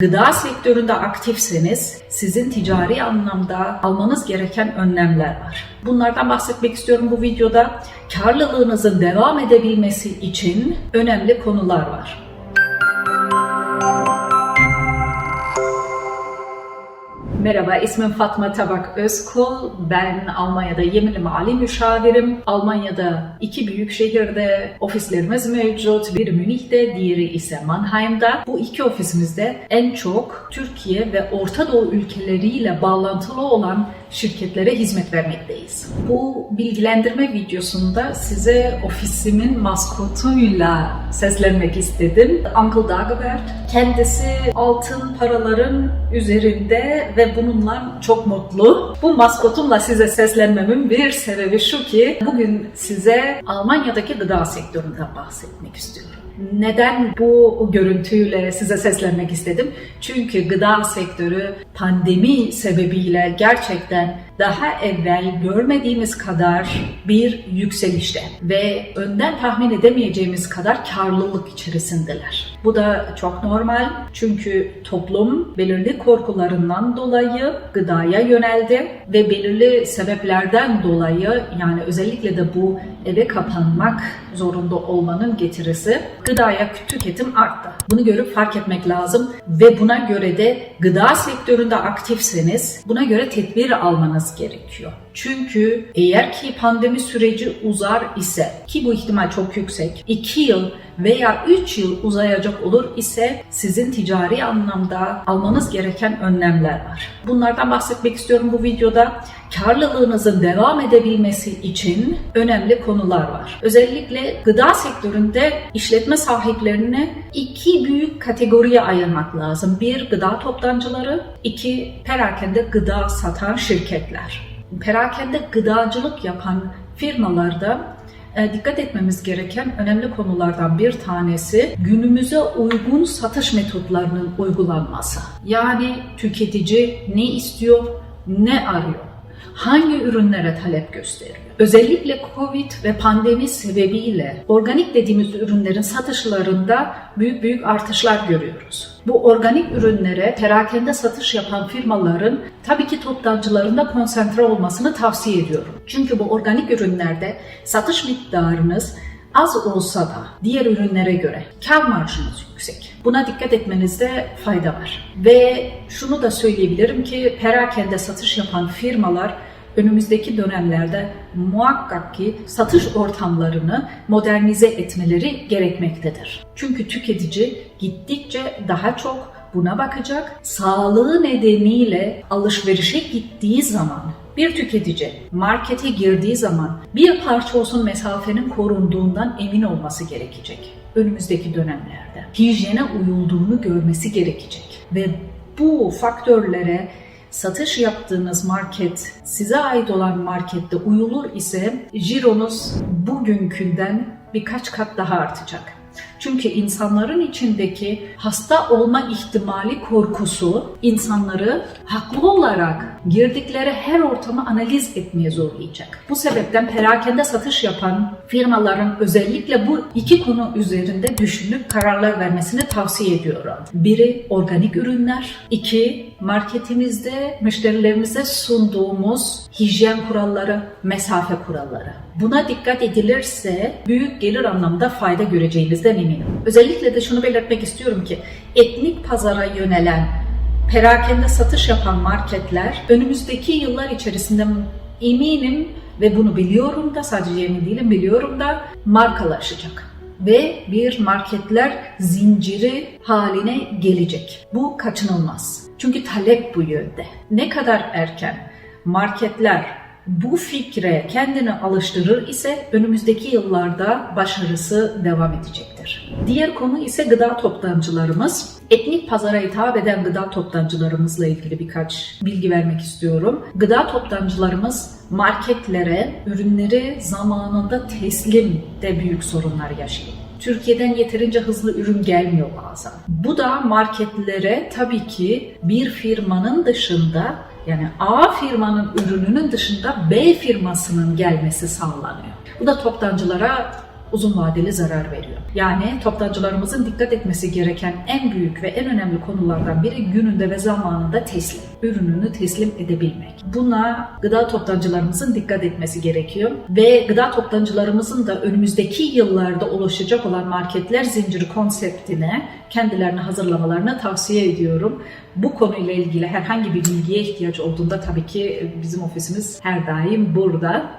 Gıda sektöründe aktifseniz sizin ticari anlamda almanız gereken önlemler var. Bunlardan bahsetmek istiyorum bu videoda. Karlılığınızın devam edebilmesi için önemli konular var. Merhaba, ismim Fatma Tabak Özkul. Ben Almanya'da yeminli mali müşavirim. Almanya'da iki büyük şehirde ofislerimiz mevcut. Biri Münih'te, diğeri ise Mannheim'da. Bu iki ofisimizde en çok Türkiye ve Orta Doğu ülkeleriyle bağlantılı olan şirketlere hizmet vermekteyiz. Bu bilgilendirme videosunda size ofisimin maskotuyla seslenmek istedim. Uncle Dagobert. Kendisi altın paraların üzerinde ve bununla çok mutlu. Bu maskotumla size seslenmemin bir sebebi şu ki bugün size Almanya'daki gıda sektöründen bahsetmek istiyorum. Neden bu görüntüyle size seslenmek istedim? Çünkü gıda sektörü pandemi sebebiyle gerçekten daha evvel görmediğimiz kadar bir yükselişte ve önden tahmin edemeyeceğimiz kadar karlılık içerisindeler. Bu da çok normal çünkü toplum belirli korkularından dolayı gıdaya yöneldi ve belirli sebeplerden dolayı yani özellikle de bu eve kapanmak zorunda olmanın getirisi gıdaya tüketim arttı. Bunu görüp fark etmek lazım ve buna göre de gıda sektöründe aktifseniz buna göre tedbir almanız gerekiyor. Çünkü eğer ki pandemi süreci uzar ise ki bu ihtimal çok yüksek 2 yıl veya 3 yıl uzayacak olur ise sizin ticari anlamda almanız gereken önlemler var. Bunlardan bahsetmek istiyorum bu videoda. Karlılığınızın devam edebilmesi için önemli konular var. Özellikle gıda sektöründe işletme sahiplerini iki büyük kategoriye ayırmak lazım. Bir gıda toptancıları, iki perakende gıda satan şirketler. Perakende gıdacılık yapan firmalarda e, dikkat etmemiz gereken önemli konulardan bir tanesi günümüze uygun satış metotlarının uygulanması. Yani tüketici ne istiyor, ne arıyor, hangi ürünlere talep gösteriyor. Özellikle Covid ve pandemi sebebiyle organik dediğimiz ürünlerin satışlarında büyük büyük artışlar görüyoruz. Bu organik ürünlere perakende satış yapan firmaların tabii ki toptancılarında konsantre olmasını tavsiye ediyorum. Çünkü bu organik ürünlerde satış miktarınız az olsa da diğer ürünlere göre kar marjınız yüksek. Buna dikkat etmenizde fayda var. Ve şunu da söyleyebilirim ki perakende satış yapan firmalar önümüzdeki dönemlerde muhakkak ki satış ortamlarını modernize etmeleri gerekmektedir. Çünkü tüketici gittikçe daha çok buna bakacak. Sağlığı nedeniyle alışverişe gittiği zaman bir tüketici markete girdiği zaman bir parça olsun mesafenin korunduğundan emin olması gerekecek. Önümüzdeki dönemlerde hijyene uyulduğunu görmesi gerekecek ve bu faktörlere satış yaptığınız market size ait olan markette uyulur ise cironuz bugünkünden birkaç kat daha artacak. Çünkü insanların içindeki hasta olma ihtimali korkusu insanları haklı olarak girdikleri her ortamı analiz etmeye zorlayacak. Bu sebepten perakende satış yapan firmaların özellikle bu iki konu üzerinde düşünüp kararlar vermesini tavsiye ediyorum. Biri organik ürünler, iki marketimizde müşterilerimize sunduğumuz hijyen kuralları, mesafe kuralları. Buna dikkat edilirse büyük gelir anlamda fayda göreceğinizden eminim. Özellikle de şunu belirtmek istiyorum ki etnik pazara yönelen perakende satış yapan marketler önümüzdeki yıllar içerisinde eminim ve bunu biliyorum da sadece emin değilim biliyorum da markalaşacak ve bir marketler zinciri haline gelecek. Bu kaçınılmaz. Çünkü talep bu yönde. Ne kadar erken marketler bu fikre kendini alıştırır ise önümüzdeki yıllarda başarısı devam edecektir. Diğer konu ise gıda toptancılarımız. Etnik pazara hitap eden gıda toptancılarımızla ilgili birkaç bilgi vermek istiyorum. Gıda toptancılarımız marketlere ürünleri zamanında teslim de büyük sorunlar yaşıyor. Türkiye'den yeterince hızlı ürün gelmiyor bazen. Bu da marketlere tabii ki bir firmanın dışında yani A firmanın ürününün dışında B firmasının gelmesi sağlanıyor. Bu da toptancılara uzun vadeli zarar veriyor. Yani toptancılarımızın dikkat etmesi gereken en büyük ve en önemli konulardan biri gününde ve zamanında teslim. Ürününü teslim edebilmek. Buna gıda toptancılarımızın dikkat etmesi gerekiyor ve gıda toptancılarımızın da önümüzdeki yıllarda oluşacak olan marketler zinciri konseptine kendilerini hazırlamalarını tavsiye ediyorum. Bu konuyla ilgili herhangi bir bilgiye ihtiyaç olduğunda tabii ki bizim ofisimiz her daim burada.